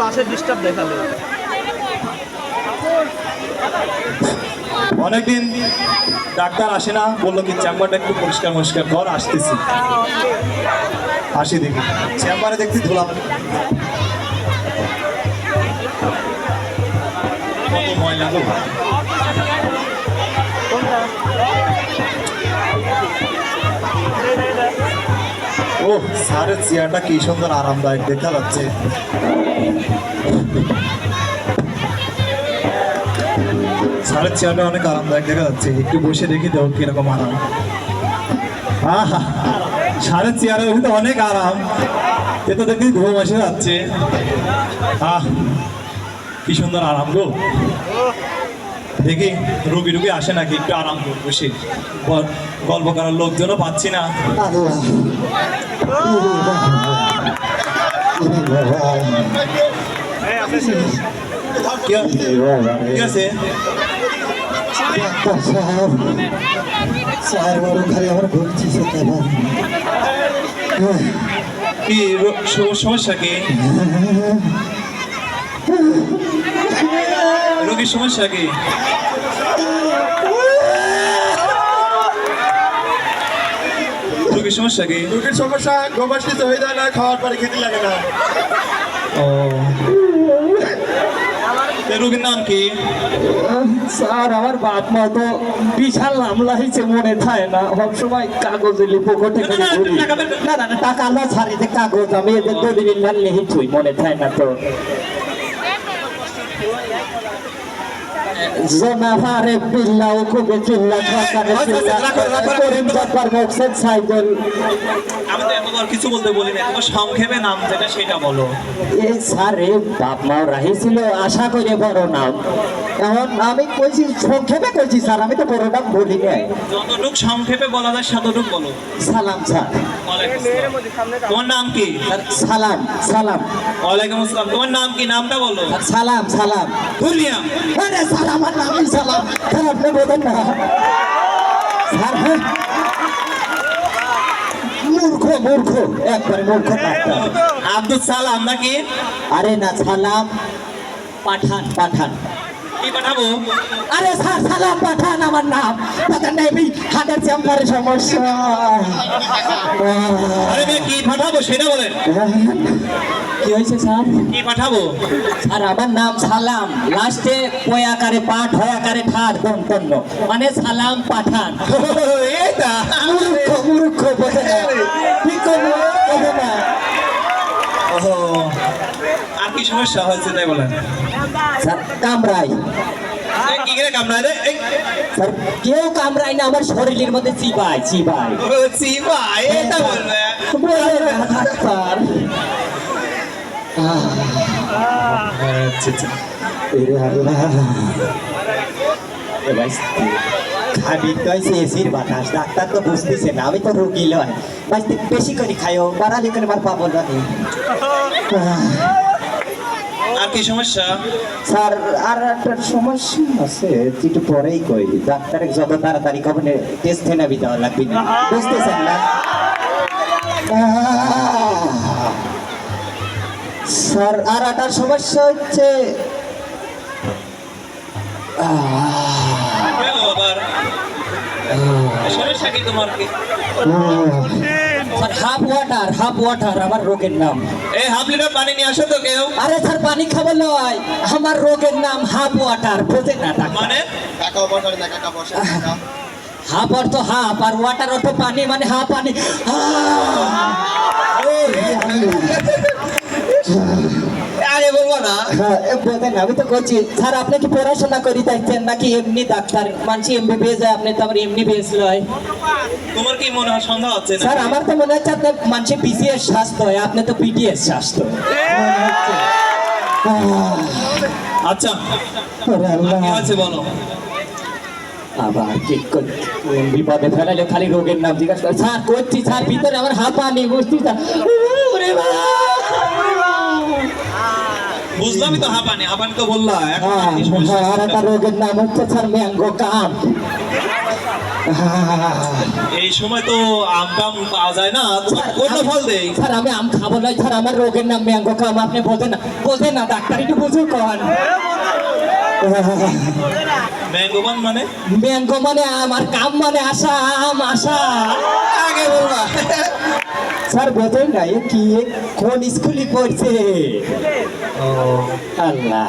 বাসের ডিস্টার্ব দেখালে। অনেকদিন ডাক্তার আসে না, বলল কি চেম্বারটা একটু পরিষ্কার পরিষ্কার কর, আসতেছি। আসি দেখি। চেম্বারে দেখছি ধুলা ময়লা স্যারের চেয়ারটা কি সুন্দর আরামদায়ক দেখা যাচ্ছে। স্যারের চেয়ারটা অনেক আরামদায়ক দেখা যাচ্ছে। একটু বসে দেখি তো কীরকম আরাম। আহা সাড়ে চেয়ারে বসে তো অনেক আরাম। এ তো দেখি ঘুম এসে যাচ্ছে। আহ, কি সুন্দর আরাম গো। দেখি রুগী রুগী আসে নাকি একটু আরাম করব গ- গল্প করার লোকজনও পাচ্ছি না। কি কি আছে কি স- সমস্যা কি? রোগীর সমস্যা কি? রোগীর সমস্যা কি? রোগীর সমস্যা গোবাসিত হয়ে যায় না খাওয়ার পরে খেতে লাগে না। ও। রোগীর নাম কি? স্যার আমার বাপ মা তো বিশাল মামলা হয়েছে মনে থাকে না। সব সময় কাগজে লিপো ঘটে না, না, টাকা না ছাড়িতে কাগজ আমি এদের লিখি থুই মনে থাকে না তো। জনাফারে বিল্লাহ কুবে চিল্লা সরকারে চিল্লা। করিম জব্বার বক্সের সাইকেল আমি তো এতবার কিছু বলতে বলি না তোমার সংক্ষেপে নাম যেটা সেটা বলো। এ স্যারে বাপ মাও রাহিছিল আশা করে বড় নাম। এখন আমি কইছি সংক্ষেপে কইছি স্যার আমি তো বড় নাম বলি নাই। যতটুক সংক্ষেপে বলা যায় ততটুক বলো। সালাম স্যার। তোমার নাম কি? সালাম সালাম। ওয়ালাইকুম আসসালাম। তোমার নাম কি? নামটা বলো। সালাম সালাম। দুনিয়া আরে স্যার আমার নামই সালাম। স্যার আপনি বোঝেন না। স্যার হ্যাঁ। মূর্খ মূর্খ। একবার মূর্খ। আব্দুল সালাম নাকি? আরে না সালাম। পাঠান পাঠান। কি পাঠাবো? আরে স্যার সালাম পাঠান আমার নাম। তাদের নেবি হাতের চেম্বারে সমস্যা। আরে মেয়ে কি পাঠাবো সেটা বলেন। কি হয়েছে স্যার? কি পাঠাবো? আর আমার নাম সালাম। লাস্টে কয় আকারে পাঠ হয়াকারে ঠাট দন্তন্য মানে সালাম পাঠান। এটা মূর্খ মূর্খ বোঝে না ঠিক করব বোঝে না ওহো আর কি সমস্যা হয়েছে তাই বলেন। স্যার কামড়াই এই কি করে কামড়ায় রে? এই, স্যার কেউ কামড়াই না আমার শরীরের মধ্যে চিবাই চিবাই ও, চিবা, এটা বলবে। বলে না, ডাক্তার আচ্ছা আচ্ছা। খাবি এসির বাতাস ডাক্তার তো বুঝতেছে না আমি তো রুগী লয়। বেশি করে খাইও বাড়ালি করে আমার পাবো নি। আর কি সমস্যা? স্যার আর একটা সমস্যা আছে একটু পরেই কই ডাক্তারের যত তাড়াতাড়ি খবর টেস্ট নেবি দেওয়া লাগবে না। বুঝতেছেন না? স্যার আর একটা সমস্যা হচ্ছে সমস্যা কি তোমার? কি sir half water half water আমার রোগের নাম। এই হাফ লিটার পানি নিয়ে আসো তো কেউ। আরে স্যার পানি খাব নয় আমার রোগের নাম হাফ ওয়াটার বোঝে না মানে? কাকা ওয়াটার না কাকা বসার না হাফ অর্থ হাফ আর ওয়াটার অর্থ পানি মানে হাফ পানি। আরে বলব না। হ্যাঁ, আমি তো করছি। স্যার আপনি কি পড়াশোনা করি দেখছেন নাকি এমনি ডাক্তার? মানছি এমবিবিএস যায় আপনি তো আমার এমনি লয়। তোমার কি মনে হয় সন্দেহ হচ্ছে না স্যার আমার তো মনে হচ্ছে আপনার মানছি বিসিএস স্বাস্থ্য হয় আপনি তো পিটিএস স্বাস্থ্য। আচ্ছা। কি আছে বলো? আবার কি কর- বিপদে ফেলাইলে খালি রোগের নাম জিজ্ঞাসা করে স্যার করছি স্যার ভিতরে আমার হাঁপানি বুঝছি স্যার। ওরে বাবা! বুঝলামই তো হাবানি তো বললাম আর একটা রোগের নাম হচ্ছে স্যার ম্যাঙ্গো কাম এই সময় তো আম টাম পাওয়া যায় না কোনটা ফল দেই? স্যার আমি আম খাব না স্যার আমার রোগের নাম ম্যাঙ্গো কাম আপনি বোঝেন না বোঝেন না ডাক্তার একটু বুঝুক কন। মানে? ম্যাঙ্গো মানে আমার কাম মানে আশা আম আশা। আগে বলবা। স্যার বোঝেন না এ কি কোন স্কুলে পড়ছে? আল্লাহ।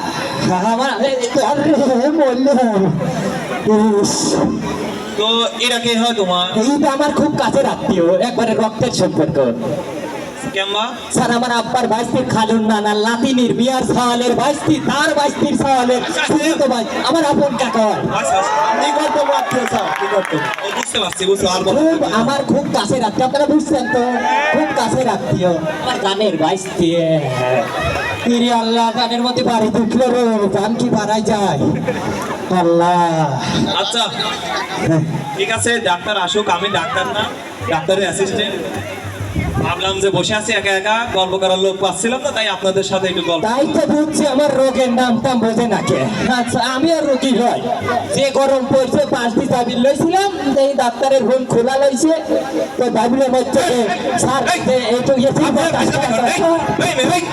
আমার আরে বললাম ইস, তো এরা কে হয় তোমার? এইটা আমার খুব কাছের আত্মীয় একবারে রক্তের সম্পর্ক। স্যার আমার আব্বার খালুন নানা লাতিনির বিয়ার সাওয়ালের বাইস্তি তার বাইস্তির সাওয়ালের শুধু ভাই আমার আপন কাকা হয় আচ্ছা আচ্ছা। খুব আমার খুব কাছের আত্মীয় আপনারা বুঝছেন তো? খুব আত্মীয়। আমার গানের বাইস্তি ইরে আল্লাহ গানের মধ্যে বাড়ি ঢুকলে রে গান কি বাড়াই যায়? আল্লাহ। আচ্ছা। ঠিক আছে ডাক্তার আসুক আমি ডাক্তার না ডাক্তারের অ্যাসিস্ট্যান্ট ভাবলাম যে বসে আছি একা একা গল্প করার লোক পাচ্ছিলাম না তাই আপনাদের সাথে একটু গল্প তাই তো বুঝছি আমার রোগের নাম টাম বোঝে না কে। আচ্ছা আমি আর রোগী নয়। যে গরম পড়ছে পাঁচটি চাবি লইছিলাম এই ডাক্তারের রুম খোলা লইছে তো ভাবলাম মধ্যে স্যার এই, এই, এই।